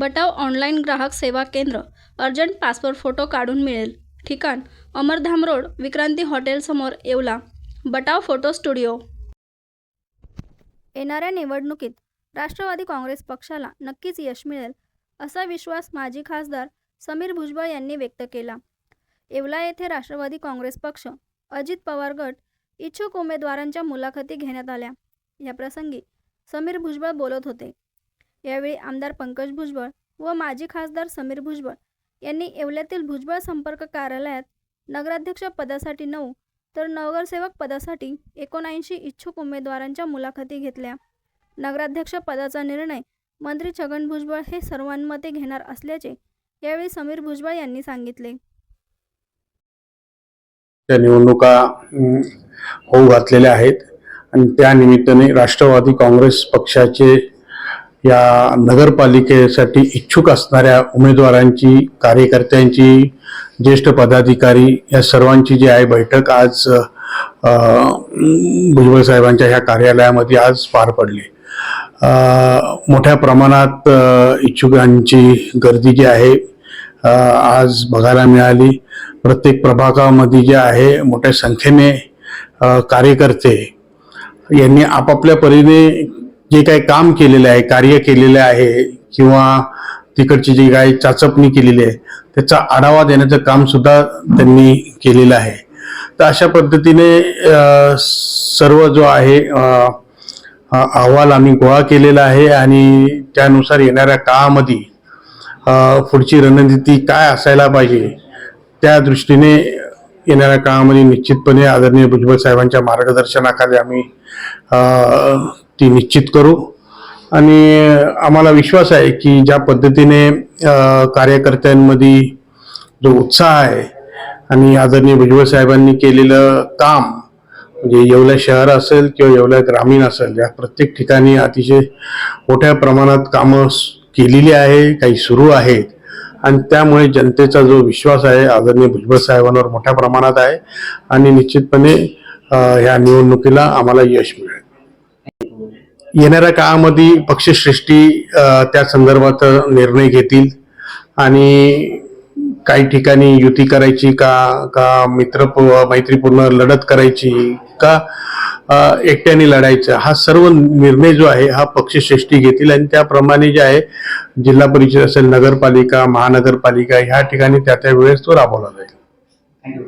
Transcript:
बटाव online ग्राहक सेवा केंद्र अर्जंट पासपोर्ट फोटो काढून मिळेल. ठिकाण अमरधाम रोड विक्रांती हॉटेलसमोर येवला. Batav photo studio. येणाऱ्या निवडणुकीत राष्ट्रवादी काँग्रेस पक्षाला नक्कीच यश मिळेल असा विश्वास माजी खासदार समीर भुजबळ यांनी व्यक्त केला. येवला येथे राष्ट्रवादी काँग्रेस पक्ष अजित पवार गट इच्छुक उमेदवारांच्या मुलाखती घेण्यात आल्या. या प्रसंगी समीर भुजबळ बोलत होते. यावेळी आमदार पंकज भुजबळ व माजी खासदार समीर भुजबळ यांनी येवल्यातील भुजबळ संपर्क कार्यालयात नगराध्यक्ष पदासाठी नऊ तर नगरसेवक पदासाठी एकोणऐंशी इच्छुक उमेदवारांच्या मुलाखती घेतल्या. नगराध्यक्ष पदाचा निर्णय मंत्री छगन भुजबळ हे सर्वांमते घेणार असल्याचे यावेळी समीर भुजबळ यांनी सांगितले. त्या निवडणुका होऊ घातलेल्या आहेत. आणि त्या निमित्ताने राष्ट्रवादी काँग्रेस पक्षाचे या नगरपालिकेसाठी इच्छुक असणाऱ्या उमेदवारांची कार्यकर्त्यांची ज्येष्ठ पदाधिकारी या सर्वांची जी आहे बैठक आज भुजबळ साहेबांच्या ह्या कार्यालयामध्ये आज पार पडली. मोठ्या प्रमाणात इच्छुकांची गर्दी जी आहे आज बघायला मिळाली. प्रत्येक प्रभागामध्ये जे आहे मोठ्या संख्येने कार्यकर्ते यांनी आपापल्या परीने जे काही काम केलेले आहे कार्य केलेलं आहे किंवा तिकडची जी काही चाचपणी केलेली आहे त्याचा आढावा देण्याचं काम सुद्धा त्यांनी केलेलं आहे. तर अशा पद्धतीने सर्व जो आहे अहवाल आम्ही गोळा केलेला आहे आणि त्यानुसार येणाऱ्या काळामध्ये पुढची रणनीती काय असायला पाहिजे त्या दृष्टीने येणाऱ्या काळामध्ये निश्चितपणे आदरणीय भुजबळ साहेबांच्या मार्गदर्शनाखाली आम्ही ती निश्चित करू. आणि आम्हाला विश्वास आहे की ज्या पद्धतीने कार्यकर्त्यांमध्ये जो उत्साह आहे आणि आदरणीय भुजबळ साहेबांनी केलेलं काम म्हणजे येवला शहर असेल किंवा येवला ग्रामीण असेल या प्रत्येक ठिकाणी अतिशय मोठ्या प्रमाणात कामं केलेली आहे काही सुरू आहेत. आणि त्यामुळे जनतेचा जो विश्वास आहे आदरणीय भुजबळ साहेबांवर मोठ्या प्रमाणात आहे. आणि निश्चितपणे ह्या निवडणुकीला आम्हाला यश मिळेल. येणाऱ्या काळामध्ये पक्षश्रेष्ठी त्या संदर्भात निर्णय घेतील. आणि काही ठिकाणी युती करायची का का मित्र मैत्रीपूर्ण लढत करायची का एकट्याने लढायचं हा सर्व निर्णय जो आहे हा पक्षश्रेष्ठी घेतील. आणि त्याप्रमाणे जे आहे जिल्हा परिषद असेल नगरपालिका महानगरपालिका ह्या ठिकाणी त्या त्या वेळेस तो राबवला जाईल. थँक्यू